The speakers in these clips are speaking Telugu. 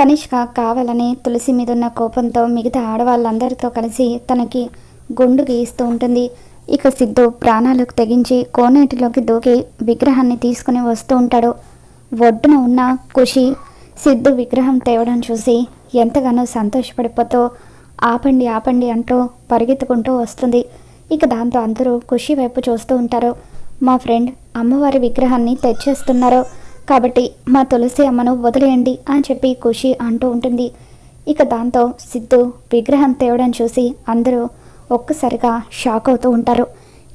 కనిష్క కావాలని తులసి మీద ఉన్న కోపంతో మిగతా ఆడవాళ్ళందరితో కలిసి తనకి గుండు గీస్తూ ఉంటుంది. ఇక సిద్ధు ప్రాణాలకు తెగించి కోనేటిలోకి దూకి విగ్రహాన్ని తీసుకుని వస్తూ ఉంటాడు. ఒడ్డున ఉన్న ఖుషి సిద్ధు విగ్రహం తేవడం చూసి ఎంతగానో సంతోషపడిపోతూ ఆపండి ఆపండి అంటూ పరిగెత్తుకుంటూ వస్తుంది. ఇక దాంతో అందరూ ఖుషి వైపు చూస్తూ ఉంటారు. మా ఫ్రెండ్ అమ్మవారి విగ్రహాన్ని తెచ్చేస్తున్నారు. కాబట్టి మా తులసి అమ్మను వదిలేయండి అని చెప్పి ఖుషి అంటూ ఉంటుంది. ఇక దాంతో సిద్ధు విగ్రహం తేవడం చూసి అందరూ ఒక్కసారిగా షాక్ అవుతూ ఉంటారు.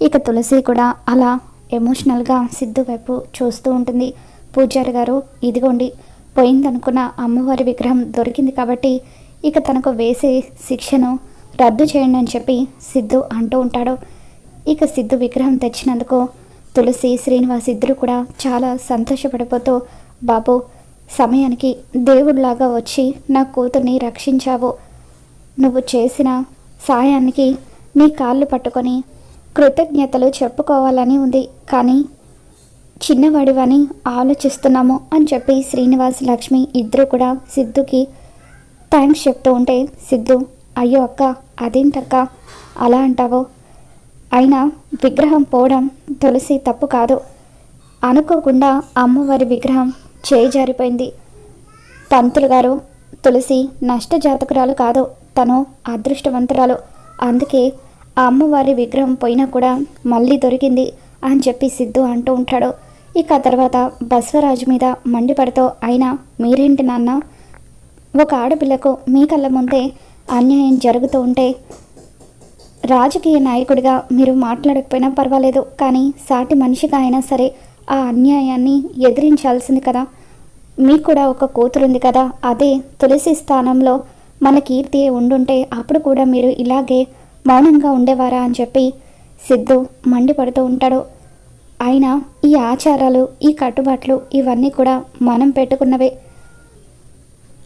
ఇక తులసి కూడా అలా ఎమోషనల్గా సిద్ధు వైపు చూస్తూ ఉంటుంది. పూజారి గారు ఇదిగోండి పోయిందనుకున్న అమ్మవారి విగ్రహం దొరికింది కాబట్టి ఇక తనకు వేసే శిక్షను రద్దు చేయండి అని చెప్పి సిద్ధు అంటూ ఉంటాడు. ఇక సిద్ధు విగ్రహం తెచ్చినందుకు తులసి శ్రీనివాస్ ఇద్దరు కూడా చాలా సంతోషపడిపోతూ బాబు సమయానికి దేవుడిలాగా వచ్చి నా కూతుర్ని రక్షించావు. నువ్వు చేసిన సాయానికి నీ కాళ్ళు పట్టుకొని కృతజ్ఞతలు చెప్పుకోవాలని ఉంది. కానీ చిన్నవాడివని ఆలోచిస్తున్నాము అని చెప్పి శ్రీనివాస్ లక్ష్మి ఇద్దరు కూడా సిద్ధుకి థ్యాంక్స్ చెప్తూ ఉంటే సిద్ధు అయ్యో అక్క అదేంటక్క అలా అంటావో? అయినా విగ్రహం పోవడం తులసి తప్పు కాదు. అనుకోకుండా అమ్మవారి విగ్రహం చేయి జారిపోయింది. పంతులు గారు తులసి నష్టజాతకురాలు కాదు తను అదృష్టవంతురాలు. అందుకే ఆ అమ్మవారి విగ్రహం పోయినా కూడా మళ్ళీ దొరికింది అని చెప్పి సిద్ధు అంటూ ఉంటాడు. ఇక తర్వాత బస్వరాజు మీద మండిపడుతూ అయినా మీరేంటి నాన్న? ఒక ఆడపిల్లకు మీ కళ్ళ ముందే అన్యాయం జరుగుతూ ఉంటే రాజకీయ నాయకుడిగా మీరు మాట్లాడకపోయినా పర్వాలేదు కానీ సాటి మనిషిగా అయినా సరే ఆ అన్యాయాన్ని ఎదిరించాల్సింది కదా. మీకు కూడా ఒక కూతురుంది కదా అదే తులసి స్థానంలో మన కీర్తి ఉండుంటే అప్పుడు కూడా మీరు ఇలాగే మౌనంగా ఉండేవారా అని చెప్పి సిద్ధు మండిపడుతూ ఉంటాడు. అయినా ఈ ఆచారాలు ఈ కట్టుబాట్లు ఇవన్నీ కూడా మనం పెట్టుకున్నవే.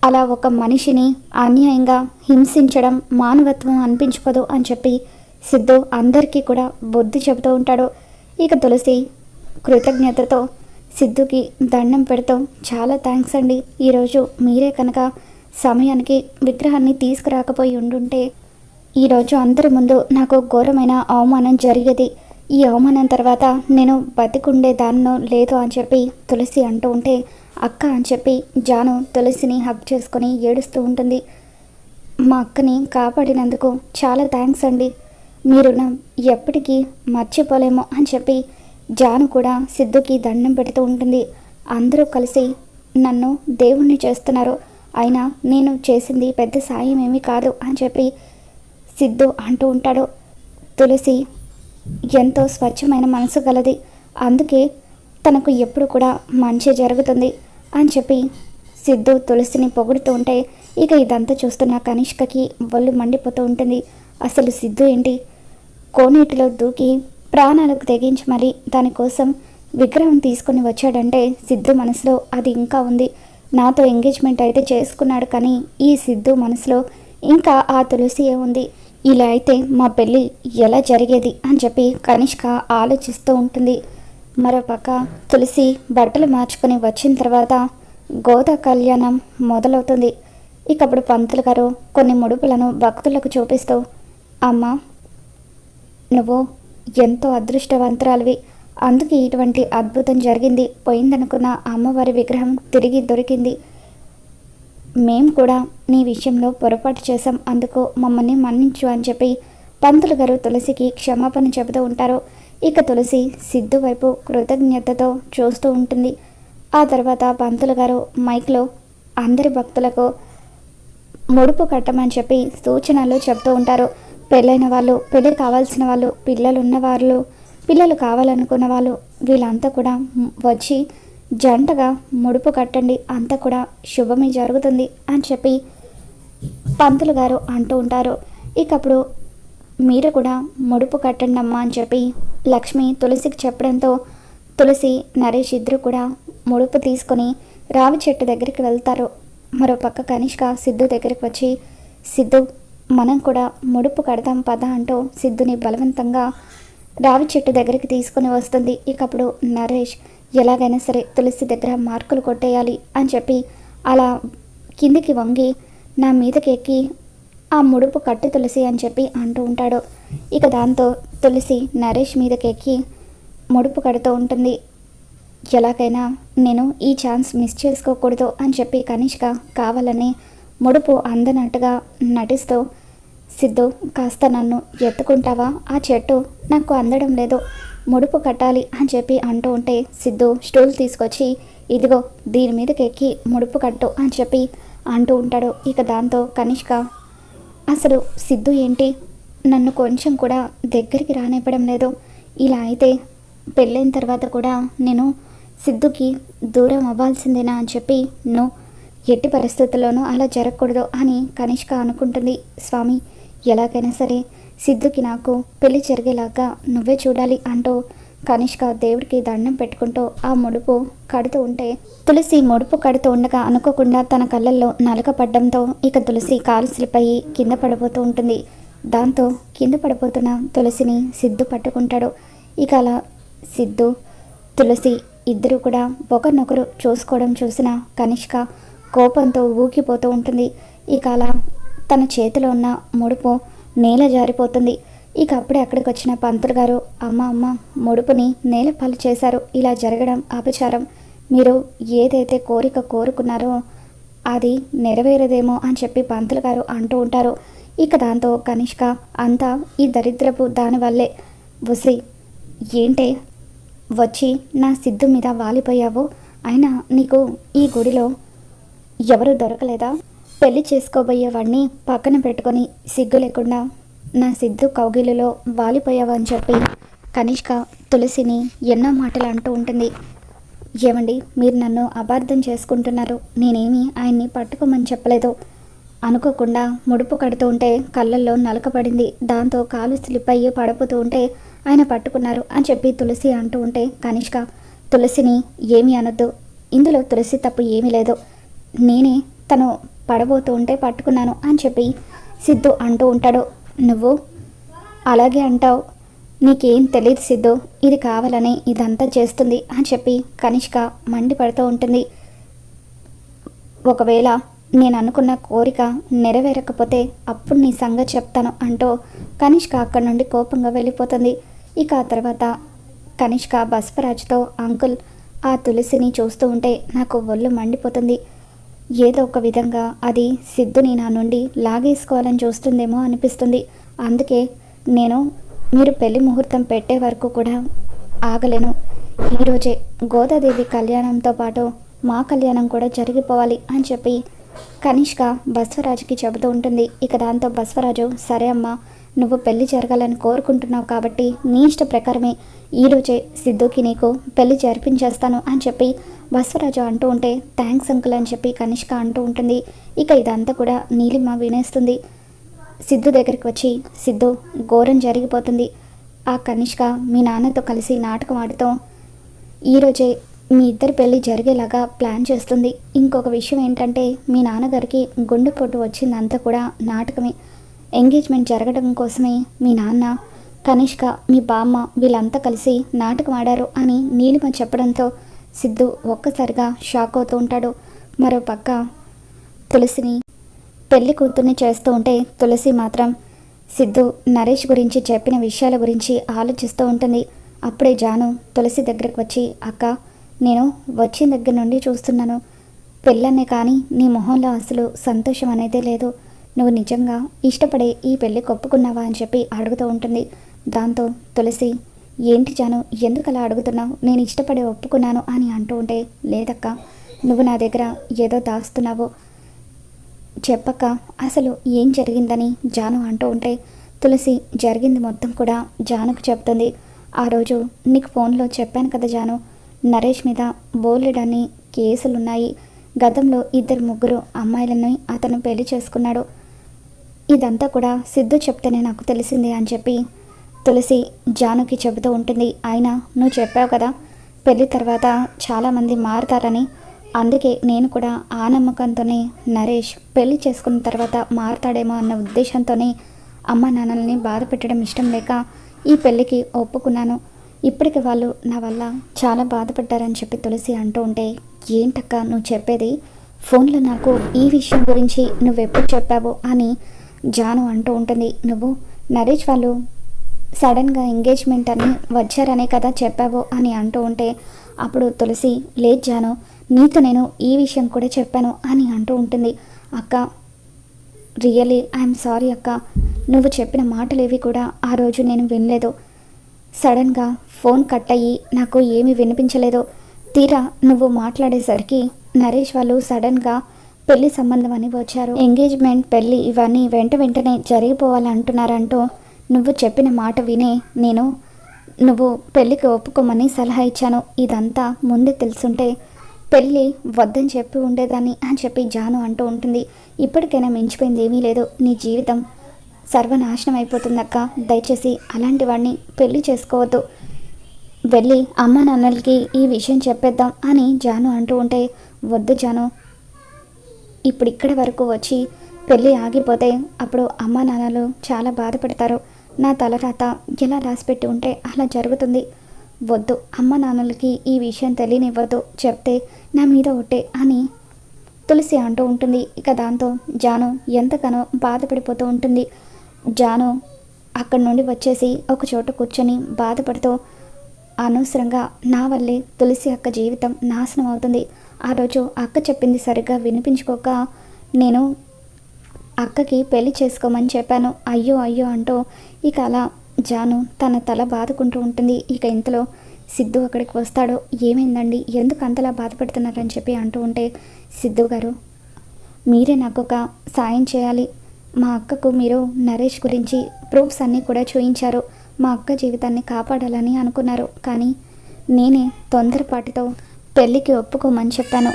అలా ఒక మనిషిని అన్యాయంగా హింసించడం మానవత్వం అనిపించుకోదు అని చెప్పి సిద్ధు అందరికీ కూడా బుద్ధి చెబుతూ ఉంటాడు. ఇక తులసి కృతజ్ఞతతో సిద్ధుకి దండం పెడుతూ చాలా థ్యాంక్స్ అండి. ఈరోజు మీరే కనుక సమయానికి విగ్రహాన్ని తీసుకురాకపోయి ఉండుంటే ఈరోజు అందరి ముందు నాకు ఘోరమైన అవమానం జరిగేది. ఈ అవమానం తర్వాత నేను బతికుండే దాన్నో లేదో అని చెప్పి తులసి అంటూ ఉంటే అక్క అని చెప్పి జాను తులసిని హక్ చేసుకొని ఏడుస్తూ ఉంటుంది. మా అక్కని కాపాడినందుకు చాలా థ్యాంక్స్ అండి. మీరు ఎప్పటికీ మర్చిపోలేమో అని చెప్పి జాను కూడా సిద్ధుకి దండం పెడుతూ ఉంటుంది. అందరూ కలిసి నన్ను దేవుణ్ణి చేస్తున్నారు. అయినా నేను చేసింది పెద్ద సాయం ఏమీ కాదు అని చెప్పి సిద్ధు అంటూ ఉంటాడు. తులసి ఎంతో స్వచ్ఛమైన మనసు గలది. అందుకే తనకు ఎప్పుడు కూడా మంచి జరుగుతుంది. అని చెప్పి సిద్ధు తులసిని పొగుడుతూ ఉంటే ఇక ఇదంతా చూస్తున్న కనిష్కకి ఒళ్ళు మండిపోతూ ఉంటుంది. అసలు సిద్ధు ఏంటి? కోనేటిలో దూకి ప్రాణాలకు తెగించి మరి దానికోసం విగ్రహం తీసుకొని వచ్చాడంటే సిద్ధు మనసులో అది ఇంకా ఉంది. నాతో ఎంగేజ్మెంట్ అయితే చేసుకున్నాడు కానీ ఈ సిద్ధు మనసులో ఇంకా ఆ తులసి ఉంది. ఇలా అయితే మా పెళ్ళి ఎలా జరిగేది అని చెప్పి కనిష్క ఆలోచిస్తూ ఉంటుంది. మరోపక్క తులసి బట్టలు మార్చుకుని వచ్చిన తర్వాత గోదా కళ్యాణం మొదలవుతుంది. ఇకప్పుడు పంతులు గారు కొన్ని ముడుపులను భక్తులకు చూపిస్తూ అమ్మ నువ్వు ఎంతో అదృష్టవంతురాలివి. అందుకే ఇటువంటి అద్భుతం జరిగింది. పోయిందనుకున్న అమ్మవారి విగ్రహం తిరిగి దొరికింది. మేం కూడా నీ విషయంలో పొరపాటు చేశాం. అందుకు మమ్మల్ని మన్నించు అని చెప్పి పంతులు గారు తులసికి క్షమాపణ చెబుతూ ఉంటారు. ఇక తులసి సిద్ధు వైపు కృతజ్ఞతతో చూస్తూ ఉంటుంది. ఆ తర్వాత పంతులు గారు మైక్లో అందరి భక్తులకు ముడుపు కట్టమని చెప్పి సూచనలు చెప్తూ ఉంటారు. పెళ్ళైన వాళ్ళు పెళ్ళి కావాల్సిన వాళ్ళు పిల్లలు ఉన్నవాళ్ళు పిల్లలు కావాలనుకున్న వాళ్ళు వీళ్ళంతా కూడా వచ్చి జంటగా ముడుపు కట్టండి అంతా కూడా శుభమే జరుగుతుంది అని చెప్పి పంతులు గారు అంటూ ఉంటారు. ఇక అప్పుడు మీరు కూడా ముడుపు కట్టండి అమ్మా అని చెప్పి లక్ష్మి తులసికి చెప్పడంతో తులసి నరేష్ ఇద్దరు కూడా ముడుపు తీసుకొని రావి చెట్టు దగ్గరికి వెళ్తారు. మరో పక్క కనిష్క సిద్ధు దగ్గరికి వచ్చి సిద్ధు మనం కూడా ముడుపు కడతాం పద అంటూ సిద్ధుని బలవంతంగా రావి చెట్టు దగ్గరికి తీసుకుని వస్తుంది. ఇకప్పుడు నరేష్ ఎలాగైనా సరే తులసి దగ్గర మార్కులు కొట్టేయాలి అని చెప్పి అలా కిందికి వంగి నా మీదకి ఎక్కి ఆ ముడుపు కట్టు తులసి అని చెప్పి అంటూ ఉంటాడు. ఇక దాంతో తులసి నరేష్ మీదకి ఎక్కి ముడుపు కడుతూ ఉంటుంది. ఎలాగైనా నేను ఈ ఛాన్స్ మిస్ చేసుకోకూడదు అని చెప్పి కనిష్క కావాలని ముడుపు అందనట్టుగా నటిస్తూ సిద్ధు కాస్త నన్ను ఎత్తుకుంటావా? ఆ చెట్టు నాకు అందడం లేదు. ముడుపు కట్టాలి అని చెప్పి అంటూ ఉంటే సిద్ధు స్టూల్ తీసుకొచ్చి ఇదిగో దీని మీదకి ఎక్కి ముడుపు కట్టు అని చెప్పి అంటూ ఉంటాడు. ఇక దాంతో కనిష్క అసలు సిద్ధు ఏంటి? నన్ను కొంచెం కూడా దగ్గరికి రానివ్వడం లేదు. ఇలా అయితే పెళ్ళైన తర్వాత కూడా నేను సిద్ధుకి దూరం అవ్వాల్సిందేనా అని చెప్పి నో ఎట్టి పరిస్థితుల్లోనూ అలా జరగకూడదు అని కనిష్క అనుకుంటుంది. స్వామి ఎలాగైనా సరే సిద్ధుకి నాకు పెళ్ళి జరిగేలాగా నువ్వే చూడాలి అంటూ కనిష్క దేవుడికి దండం పెట్టుకుంటూ ఆ ముడుపు కడుతూ ఉంటే తులసి ముడుపు కడుతూ ఉండగా అనుకోకుండా తన కళ్ళల్లో నలక పడ్డంతో ఇక తులసి కాలు స్లిప్ అయ్యి కింద పడిపోతూ ఉంటుంది. దాంతో కింద పడిపోతున్న తులసిని సిద్ధు పట్టుకుంటాడు. ఇక అలా సిద్ధు తులసి ఇద్దరు కూడా ఒకరినొకరు చూసుకోవడం చూసిన కనిష్క కోపంతో ఊగిపోతూ ఉంటుంది. ఇక అలా తన చేతిలో ఉన్న ముడుపు నేల జారిపోతుంది. ఇక అప్పుడే అక్కడికి వచ్చిన పంతులు గారు అమ్మ అమ్మ ముడుపుని నేల పాలు చేశారు. ఇలా జరగడం అపచారం. మీరు ఏదైతే కోరిక కోరుకున్నారో అది నెరవేరదేమో అని చెప్పి పంతులు గారు అంటూ ఉంటారు. ఇక దాంతో కనిష్క అంతా ఈ దరిద్రపు దానివల్లే. ఉసి ఏంటే? వచ్చి నా సిద్ధు మీద వాలిపోయావు. అయినా నీకు ఈ గుడిలో ఎవరు దొరకలేదా? పెళ్ళి చేసుకోబోయేవాడిని పక్కన పెట్టుకొని సిగ్గు లేకుండా నా సిద్ధు కౌగిలిలో వాలిపోయావని చెప్పి కనిష్క తులసిని ఎన్నో మాటలు అంటూ ఉంటుంది. ఏమండి మీరు నన్ను అపార్థం చేసుకుంటున్నారు. నేనేమి ఆయన్ని పట్టుకోమని చెప్పలేదు. అనుకోకుండా ముడుపు కడుతూ ఉంటే కళ్ళల్లో నలకపడింది దాంతో కాలు స్లిప్ అయ్యి పడిపోతూ ఉంటే ఆయన పట్టుకున్నారు అని చెప్పి తులసి అంటూ ఉంటే కనిష్క తులసిని ఏమీ అనొద్దు. ఇందులో తులసి తప్పు ఏమీ లేదు. నేనే తను పడబోతూ ఉంటే పట్టుకున్నాను అని చెప్పి సిద్ధు అంటూ ఉంటాడు. నువ్వు? అలాగే అంటావు. నీకేం తెలియదు సిద్ధు. ఇది కావాలని ఇదంతా చేస్తుంది అని చెప్పి కనిష్క మండిపడుతూ ఉంటుంది. ఒకవేళ నేను అనుకున్న కోరిక నెరవేరకపోతే అప్పుడు నీ సంగతి చెప్తాను అంటూ కనిష్క అక్కడి నుండి కోపంగా వెళ్ళిపోతుంది. ఇక ఆ తర్వాత కనిష్క బస్వరాజుతో అంకుల్ ఆ తులసిని చూస్తూ ఉంటే నాకు ఒళ్ళు మండిపోతుంది. ఏదో ఒక విధంగా అది సిద్ధుని నా నుండి లాగేసుకోవాలని చూస్తుందేమో అనిపిస్తుంది. అందుకే నేను మీరు పెళ్ళి ముహూర్తం పెట్టే వరకు కూడా ఆగలేను. ఈరోజే గోదాదేవి కళ్యాణంతో పాటు మా కళ్యాణం కూడా జరిగిపోవాలి అని చెప్పి కనిష్క బస్వరాజుకి చెబుతూ ఉంటుంది. ఇక దాంతో బస్వరాజు సరే అమ్మా నువ్వు పెళ్ళి జరగాలని కోరుకుంటున్నావు కాబట్టి నీ ఇష్ట ప్రకారమే ఈరోజే సిద్ధుకి నీకు పెళ్ళి జరిపించేస్తాను అని చెప్పి బస్వరాజు అంటూ ఉంటే థ్యాంక్స్ అంకుల్ అని చెప్పి కనిష్క అంటూ ఉంటుంది. ఇక ఇదంతా కూడా నీలిమ వినేస్తుంది. సిద్ధు దగ్గరికి వచ్చి సిద్ధు ఘోరం జరిగిపోతుంది ఆ కనిష్క మీ నాన్నతో కలిసి నాటకం ఆడుతాం ఈరోజే మీ ఇద్దరి పెళ్ళి జరిగేలాగా ప్లాన్ చేస్తుంది. ఇంకొక విషయం ఏంటంటే మీ నాన్నగారికి గుండెపోటు వచ్చిందంతా కూడా నాటకమే. ఎంగేజ్మెంట్ జరగడం కోసమే మీ నాన్న కనిష్క మీ బామ్మ వీళ్ళంతా కలిసి నాటకం ఆడారు అని నీలిమ చెప్పడంతో సిద్ధు ఒక్కసారిగా షాక్ అవుతూ ఉంటాడు. మరో పక్క తులసిని పెళ్ళి కూతుర్ని చేస్తూ ఉంటే తులసి మాత్రం సిద్ధు నరేష్ గురించి చెప్పిన విషయాల గురించి ఆలోచిస్తూ ఉంటుంది. అప్పుడే జాను తులసి దగ్గరకు వచ్చి అక్క నేను వచ్చిన దగ్గర నుండి చూస్తున్నాను. పెళ్ళనే కానీ నీ మొహంలో అసలు సంతోషం అనేదే లేదు. నువ్వు నిజంగా ఇష్టపడే ఈ పెళ్ళి కొప్పుకున్నావా అని చెప్పి అడుగుతూ ఉంటుంది. దాంతో తులసి ఏంటి జాను ఎందుకు అలా అడుగుతున్నావు? నేను ఇష్టపడే ఒప్పుకున్నాను అని అంటూ ఉంటే లేదక్క నువ్వు నా దగ్గర ఏదో దాస్తున్నావు. చెప్పక్క అసలు ఏం జరిగిందని? జాను అంటూ ఉంటే తులసి జరిగింది మొత్తం కూడా జానుకు చెప్తుంది. ఆ రోజు నీకు ఫోన్లో చెప్పాను కదా జాను నరేష్ మీద బోలెడని కేసులున్నాయి. గతంలో ఇద్దరు ముగ్గురు అమ్మాయిలని అతను పెళ్ళి చేసుకున్నాడు. ఇదంతా కూడా సిద్ధు చెప్తేనే నాకు తెలిసింది అని చెప్పి తులసి జానుకి చెబుతూ ఉంటుంది. అయినా నువ్వు చెప్పావు కదా పెళ్ళి తర్వాత చాలామంది మారుతారని. అందుకే నేను కూడా ఆ నమ్మకంతోనే నరేష్ పెళ్ళి చేసుకున్న తర్వాత మారుతాడేమో అన్న ఉద్దేశంతోనే అమ్మ నాన్నల్ని బాధ పెట్టడం ఇష్టం లేక ఈ పెళ్ళికి ఒప్పుకున్నాను. ఇప్పటికి వాళ్ళు నా వల్ల చాలా బాధపడ్డారని చెప్పి తులసి అంటూ ఉంటే ఏంటక్క నువ్వు చెప్పేది? ఫోన్లో నాకు ఈ విషయం గురించి నువ్వెప్పుడు చెప్పావు? అని జాను అంటూ ఉంటుంది. నువ్వు నరేష్ వాళ్ళు సడన్గా ఎంగేజ్మెంట్ అని వచ్చారనే కదా చెప్పావు అని అంటూ ఉంటే అప్పుడు తులసి లేదు జాను నీతో నేను ఈ విషయం కూడా చెప్పాను అని అంటూ ఉంటుంది. అక్క రియలీ ఐఎమ్ సారీ అక్క నువ్వు చెప్పిన మాటలేవి కూడా ఆ రోజు నేను వినలేదు. సడన్గా ఫోన్ కట్ అయ్యి నాకు ఏమీ వినిపించలేదు. తీరా నువ్వు మాట్లాడేసరికి నరేష్ వాళ్ళు సడన్గా పెళ్ళి సంబంధం అని వచ్చారు. ఎంగేజ్మెంట్ పెళ్ళి ఇవన్నీ వెంట వెంటనే జరిగిపోవాలంటున్నారంటూ నువ్వు చెప్పిన మాట వినే నేను నువ్వు పెళ్ళికి ఒప్పుకోమని సలహా ఇచ్చాను. ఇదంతా ముందే తెలుసుంటే పెళ్ళి వద్దని చెప్పి ఉండేదాన్ని అని చెప్పి జాను అంటూ ఉంటుంది. ఇప్పటికైనా మించిపోయింది ఏమీ లేదు. నీ జీవితం సర్వనాశనం అయిపోతుందక్క. దయచేసి అలాంటి వాడిని పెళ్ళి చేసుకోవద్దు. వెళ్ళి అమ్మ నాన్నలకి ఈ విషయం చెప్పేద్దాం అని జాను అంటూ ఉంటే వద్దు జాను. ఇప్పుడు ఇక్కడి వరకు వచ్చి పెళ్ళి ఆగిపోతే అప్పుడు అమ్మ నాన్నలు చాలా బాధపడతారు. నా తలరాత ఎలా రాసిపెట్టి ఉంటే అలా జరుగుతుంది. వద్దు అమ్మ నాన్నలకి ఈ విషయం తెలియనివ్వద్దు చెప్తే నా మీద ఒట్టే అని తులసి అంటూ ఉంటుంది. ఇక దాంతో జాను ఎంతగానో బాధపడిపోతూ ఉంటుంది. జాను అక్కడి నుండి వచ్చేసి ఒక చోట కూర్చొని బాధపడుతూ అనవసరంగా నా వల్లే తులసి అక్క జీవితం నాశనం అవుతుంది. ఆ రోజు అక్క చెప్పింది సరిగ్గా వినిపించుకోక నేను అక్కకి పెళ్ళి చేసుకోమని చెప్పాను. అయ్యో అయ్యో అంటూ ఇక అలా జాను తన తల బాదుకుంటూ ఉంటుంది. ఇక ఇంతలో సిద్ధు అక్కడికి వస్తాడు. ఏమైందండి? ఎందుకు అంతలా బాధపడుతున్నారని చెప్పి అంటూ ఉంటే సిద్ధు గారు మీరే నాకు ఒక సాయం చేయాలి. మా అక్కకు మీరు నరేష్ గురించి ప్రూఫ్స్ అన్నీ కూడా చూయించారు. మా అక్క జీవితాన్ని కాపాడాలని అనుకున్నారు. కానీ నేనే తొందరపాటితో పెళ్ళికి ఒప్పుకోమని చెప్పాను.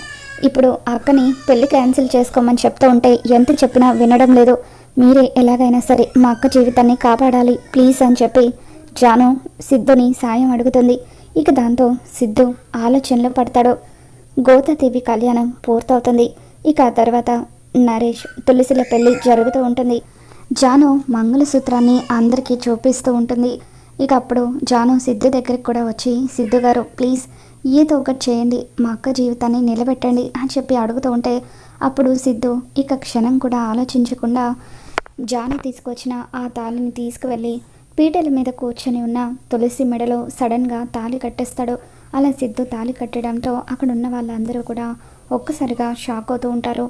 ఇప్పుడు అక్కని పెళ్ళి క్యాన్సిల్ చేసుకోమని చెప్తూ ఉంటే ఎంత చెప్పినా వినడం లేదు. మీరే ఎలాగైనా సరే మా అక్క జీవితాన్ని కాపాడాలి ప్లీజ్ అని చెప్పి జాను సిద్ధుని సాయం అడుగుతుంది. ఇక దాంతో సిద్ధు ఆలోచనలో పడతాడు. గోతాదేవి కళ్యాణం పూర్తవుతుంది. ఇక ఆ తర్వాత నరేష్ తులసిల పెళ్ళి జరుగుతూ ఉంటుంది. జాను మంగళసూత్రాన్ని అందరికీ చూపిస్తూ ఉంటుంది. ఇక అప్పుడు జాను సిద్ధు దగ్గరికి కూడా వచ్చి సిద్ధు గారు ప్లీజ్ ఏదో ఒకటి చేయండి మా అక్క జీవితాన్ని నిలబెట్టండి అని చెప్పి అడుగుతూ ఉంటే అప్పుడు సిద్ధు ఇక క్షణం కూడా ఆలోచించకుండా జాను తీసుకొచ్చిన ఆ తాళిని తీసుకువెళ్ళి పీటల మీద కూర్చొని ఉన్న తులసి మెడలో సడన్గా తాళి కట్టేస్తాడు. అలా సిద్ధు తాళి కట్టడంతో అక్కడ ఉన్న వాళ్ళందరూ కూడా ఒక్కసారిగా షాక్ అవుతూ ఉంటారు.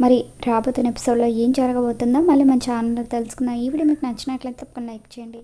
మరి రాబోతున్న ఎపిసోడ్లో ఏం జరగబోతుందో మళ్ళీ మన ఛానల్లో తెలుసుకుందాం. ఈ వీడియో మీకు నచ్చినట్లయితే తప్పకుండా లైక్ చేయండి.